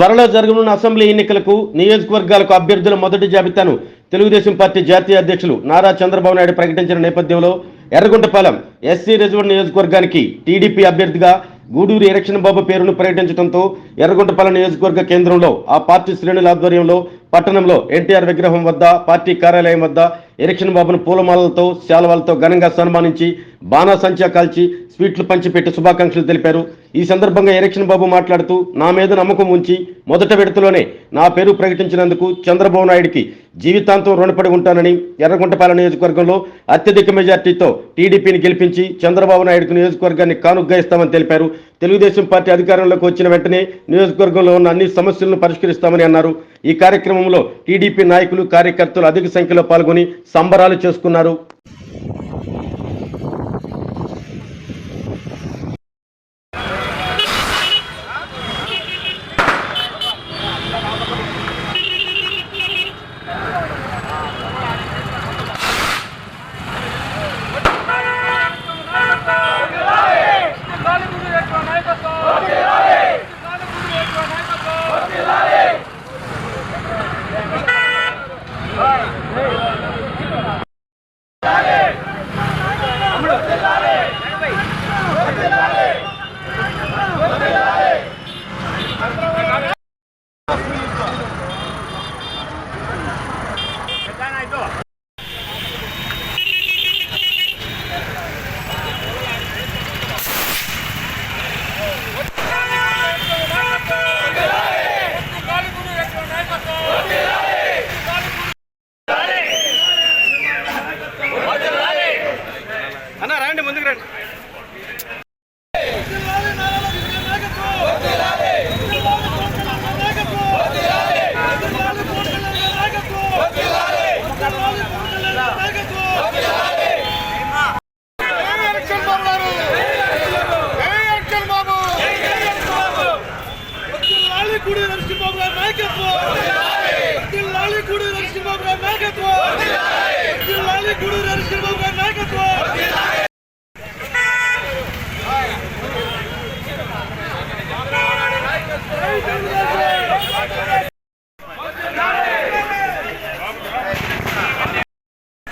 త్వరలో జరగనున్న అసెంబ్లీ ఎన్నికలకు నియోజకవర్గాలకు అభ్యర్థుల మొదటి జాబితాను తెలుగుదేశం పార్టీ జాతీయ అధ్యక్షులు నారా చంద్రబాబు నాయుడు ప్రకటించిన నేపథ్యంలో ఎర్రగుంటపాలెం ఎస్సీ రిజర్వ్ నియోజకవర్గానికి టీడీపీ అభ్యర్థిగా గూడూరు ఎరక్షన్ బాబు పేరును ప్రకటించడంతో ఎర్రగుంటపాలెం నియోజకవర్గ కేంద్రంలో ఆ పార్టీ శ్రేణుల ఆధ్వర్యంలో పట్టణంలో ఎన్టీఆర్ విగ్రహం వద్ద పార్టీ కార్యాలయం వద్ద ఎరక్షన్ బాబును పూలమాలలతో శాలవాలతో ఘనంగా సన్మానించి బాణాసంచా కాల్చి స్వీట్లు పంచిపెట్టి శుభాకాంక్షలు తెలిపారు. ఈ సందర్భంగా ఎరక్షన్ బాబు మాట్లాడుతూ నా మీద నమ్మకం ఉంచి మొదట విడతలోనే నా పేరు ప్రకటించినందుకు చంద్రబాబు నాయుడికి జీవితాంతం రుణపడి ఉంటానని ఎర్రగుంటపాలెం నియోజకవర్గంలో అత్యధిక మెజార్టీతో టీడీపీని గెలిపించి చంద్రబాబు నాయుడుకు నియోజకవర్గాన్ని కానుగ్గా ఇస్తామని తెలిపారు. తెలుగుదేశం పార్టీ అధికారంలోకి వచ్చిన వెంటనే నియోజకవర్గంలో ఉన్న అన్ని సమస్యలను పరిష్కరిస్తామని అన్నారు. ఈ కార్యక్రమంలో టీడీపీ నాయకులు కార్యకర్తలు అధిక సంఖ్యలో పాల్గొని సంబరాలు చేసుకున్నారు. అన్న రండి ముందుకు రండి గుడి నరసింహబాబు గారి నాయకత్వం జిల్లాలి గుడి నరసింహబాబు గారి నాయకత్వం జిల్లాలి గుడి నరసింహబాబు గారి నాయకత్వం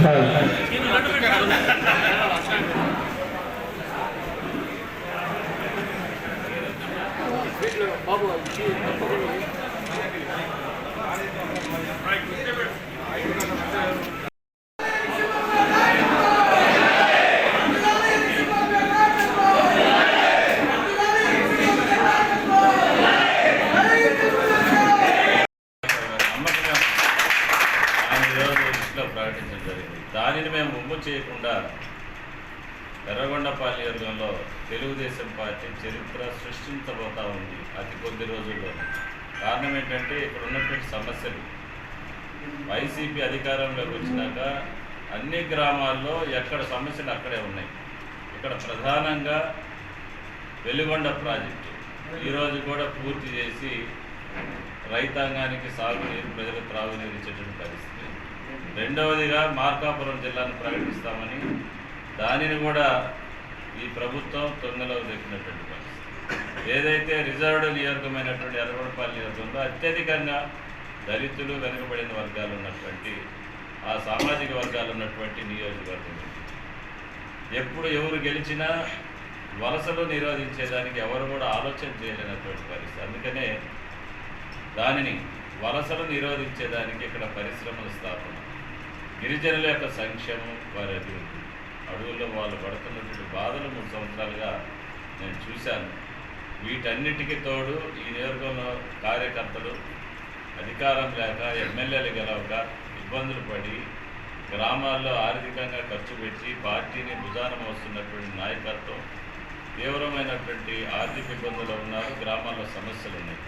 Right, తెలుగుదేశం చరిత్ర సృష్టించబోతా ఉంది అతి కొద్ది రోజుల్లో కారణం ఏంటంటే ఇక్కడ ఉన్నటువంటి సమస్యలు. వైసీపీ అధికారంలోకి వచ్చినాక అన్ని గ్రామాల్లో ఎక్కడ సమస్యలు అక్కడే ఉన్నాయి. ఇక్కడ ప్రధానంగా వెలుగొండ ప్రాజెక్టు. ఈరోజు కూడా పూర్తి చేసి రైతాంగానికి సాగునీరు ప్రజలకు త్రాగునీరు ఇచ్చేటువంటి పరిస్థితి. రెండవదిగా మార్కాపురం జిల్లాను ప్రకటిస్తామని దానిని కూడా ఈ ప్రభుత్వం తొందరలో తెచ్చినటువంటి పరిస్థితి. ఏదైతే రిజర్వ్డ్ నియోజకమైనటువంటి ఎర్రగొడపాలి నియోజకంలో అత్యధికంగా దళితులు వెనుకబడిన వర్గాలు ఉన్నటువంటి ఆ సామాజిక వర్గాలు ఉన్నటువంటి నియోజకవర్గం. ఎప్పుడు ఎవరు గెలిచినా వలసలు నిరోధించేదానికి ఎవరు కూడా ఆలోచన చేయలేనటువంటి పరిస్థితి. అందుకనే దానిని వలసలు నిరోధించేదానికి ఇక్కడ పరిశ్రమల స్థాపన గిరిజనుల యొక్క సంక్షేమం వారి అభివృద్ధి. అడవుల్లో వాళ్ళు పడుతున్నటువంటి బాధలు మూడు సంవత్సరాలుగా నేను చూశాను. వీటన్నిటికీ తోడు ఈ నియోజకవర్గంలో కార్యకర్తలు అధికారం లేక ఎమ్మెల్యేలు గెలవక ఇబ్బందులు పడి గ్రామాల్లో ఆర్థికంగా ఖర్చు పెట్టి పార్టీని భుజాన మోస్తున్నటువంటి నాయకత్వం తీవ్రమైనటువంటి ఆర్థిక ఇబ్బందులు ఉన్నారు గ్రామాల్లో సమస్యలు ఉన్నాయి.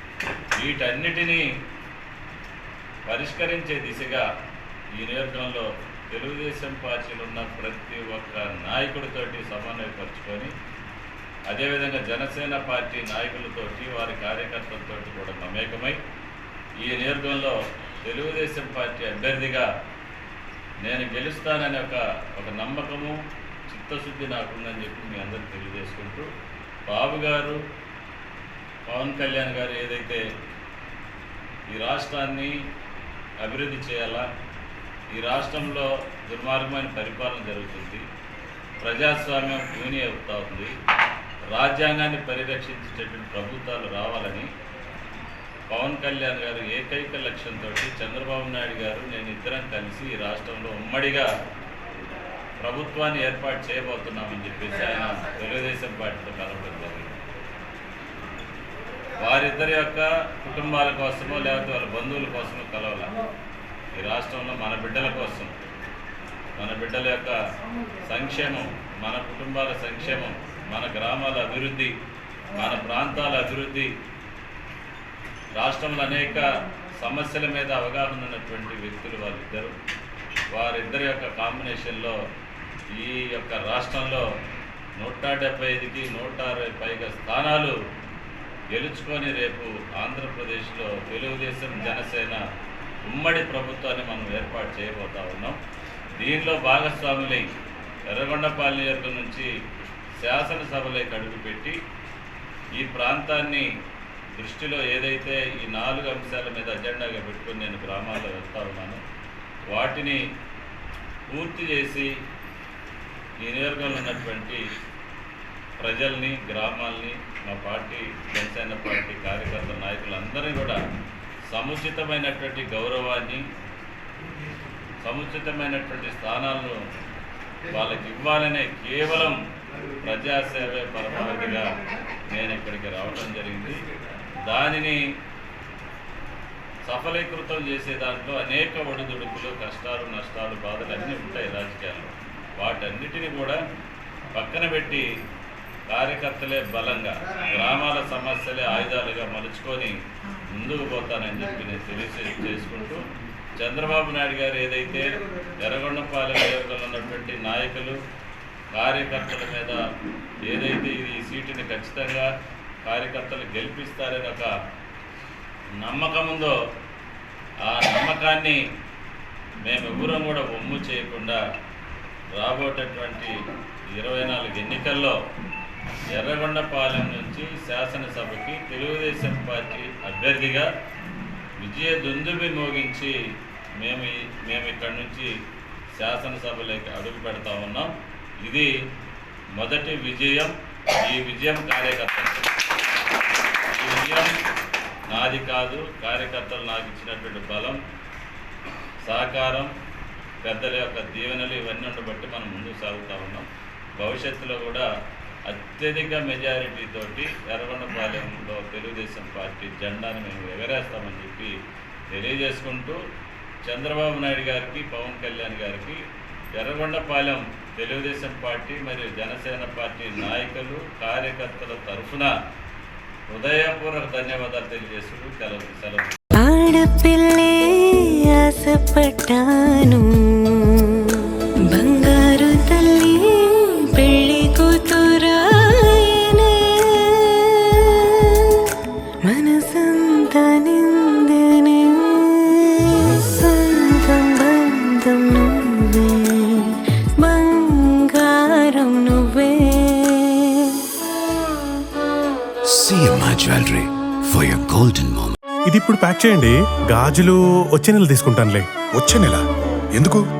వీటన్నిటినీ పరిష్కరించే దిశగా ఈ నియోజకవర్గంలో తెలుగుదేశం పార్టీలో ఉన్న ప్రతి ఒక్క నాయకుడితోటి సమన్వయపరుచుకొని అదేవిధంగా జనసేన పార్టీ నాయకులతోటి వారి కార్యకర్తలతోటి కూడా మమేకమై ఈ నియోజకవర్గంలో తెలుగుదేశం పార్టీ అభ్యర్థిగా నేను గెలుస్తాననే ఒక ఒక నమ్మకము చిత్తశుద్ధి నాకుందని చెప్పి మీ అందరికీ తెలియజేసుకుంటూ బాబు గారు పవన్ కళ్యాణ్ గారు ఏదైతే ఈ రాష్ట్రాన్ని అభివృద్ధి చేయాలా ఈ రాష్ట్రంలో దుర్మార్గమైన పరిపాలన జరుగుతుంది. ప్రజాస్వామ్యం యూని అవుతా ఉంది. రాజ్యాంగాన్ని పరిరక్షించేటటువంటి ప్రభుత్వాలు రావాలని పవన్ కళ్యాణ్ గారు ఏకైక లక్ష్యంతో చంద్రబాబు నాయుడు గారు నేను ఇద్దరం కలిసి ఈ రాష్ట్రంలో ఉమ్మడిగా ప్రభుత్వాన్ని ఏర్పాటు చేయబోతున్నామని చెప్పేసి ఆయన తెలుగుదేశం పార్టీతో కలవడం జరిగింది. వారిద్దరి యొక్క కుటుంబాల కోసమో లేకపోతే వాళ్ళ బంధువుల కోసమో కలవాల? ఈ రాష్ట్రంలో మన బిడ్డల కోసం మన బిడ్డల యొక్క సంక్షేమం మన కుటుంబాల సంక్షేమం మన గ్రామాల అభివృద్ధి మన ప్రాంతాల అభివృద్ధి రాష్ట్రంలో అనేక సమస్యల మీద అవగాహన ఉన్నటువంటి వ్యక్తులు వారిద్దరు వారిద్దరి యొక్క కాంబినేషన్లో ఈ యొక్క రాష్ట్రంలో నూట డెబ్బై ఐదుకి నూట అరవై పైగా స్థానాలు గెలుచుకొని రేపు ఆంధ్రప్రదేశ్లో తెలుగుదేశం జనసేన ఉమ్మడి ప్రభుత్వాన్ని మనం ఏర్పాటు చేయబోతా ఉన్నాం. దీనిలో భాగస్వాములై ఎర్రగొండపాలెం నియోజకవర్గం నుంచి శాసనసభలోకి అడుగుపెట్టి ఈ ప్రాంతాన్ని దృష్టిలో ఏదైతే ఈ నాలుగు అంశాల మీద అజెండాగా పెట్టుకొని నేను గ్రామాల్లో వెళ్తా ఉన్నాను వాటిని పూర్తి చేసి ఈ నియోజకవర్గంలో ఉన్నటువంటి ప్రజల్ని గ్రామాల్ని మా పార్టీ జనసేన పార్టీ కార్యకర్త నాయకులందరినీ కూడా సముచితమైనటువంటి గౌరవాన్ని సముచితమైనటువంటి స్థానాలను వాళ్ళకి ఇవ్వాలనే కేవలం ప్రజాసేవే పరమావధిగా నేను ఇక్కడికి రావడం జరిగింది. దానిని సఫలీకృతం చేసే దాంట్లో అనేక ఒడిదుడుకులు కష్టాలు నష్టాలు బాధలు అన్నీ ఉంటాయి రాజకీయాల్లో. వాటన్నిటిని కూడా పక్కన పెట్టి కార్యకర్తలే బలంగా గ్రామాల సమస్యలే ఆయుధాలుగా మలుచుకొని ముందుకు పోతానని చెప్పి నేను తెలియజే చేసుకుంటూ చంద్రబాబు నాయుడు గారు ఏదైతే ఎర్రగొండపాలెం నియోజకవర్గంలో ఉన్నటువంటి నాయకులు కార్యకర్తల మీద ఏదైతే ఇది ఈ సీటుని ఖచ్చితంగా కార్యకర్తలు గెలిపిస్తారని ఒక నమ్మకం ఉందో ఆ నమ్మకాన్ని మేమెవ్వరం కూడా ఒమ్ము చేయకుండా రాబోటటువంటి ఇరవై నాలుగు ఎన్నికల్లో ఎర్రగొండపాలెం నుంచి శాసనసభకి తెలుగుదేశం పార్టీ అభ్యర్థిగా విజయ దుందుబి మోగించి మేము మేము ఇక్కడ నుంచి శాసనసభలోకి అడుగు పెడతా ఉన్నాం. ఇది మొదటి విజయం. ఈ విజయం కార్యకర్తలు. ఈ విజయం నాది కాదు. కార్యకర్తలు నాకు ఇచ్చినటువంటి బలం సహకారం పెద్దల యొక్క దీవెనలు ఇవన్నీ ఉండబట్టి మనం ముందుకు సాగుతూ ఉన్నాం. భవిష్యత్తులో కూడా అత్యధిక మెజారిటీ తోటి ఎర్రగొండపాలెంలో తెలుగుదేశం పార్టీ జెండాను మేము ఎగరేస్తామని చెప్పి తెలియజేసుకుంటూ చంద్రబాబు నాయుడు గారికి పవన్ కళ్యాణ్ గారికి ఎర్రగొండపాలెం తెలుగుదేశం పార్టీ మరియు జనసేన పార్టీ నాయకులు కార్యకర్తల తరఫున హృదయపూర్వక ధన్యవాదాలు తెలియజేస్తూ సెలవు సెలవు. ఆడపిల్లే ఆశపడ్డాను. మనసంతా నిందనే సొంతం బంధం నువ్వే బంగారం నువ్వే. CMI Jewelry for your golden moment. ఇది ఇప్పుడు ప్యాక్ చేయండి. గాజులు వచ్చే నెల తీసుకుంటానులే. వచ్చే నెల? ఎందుకు?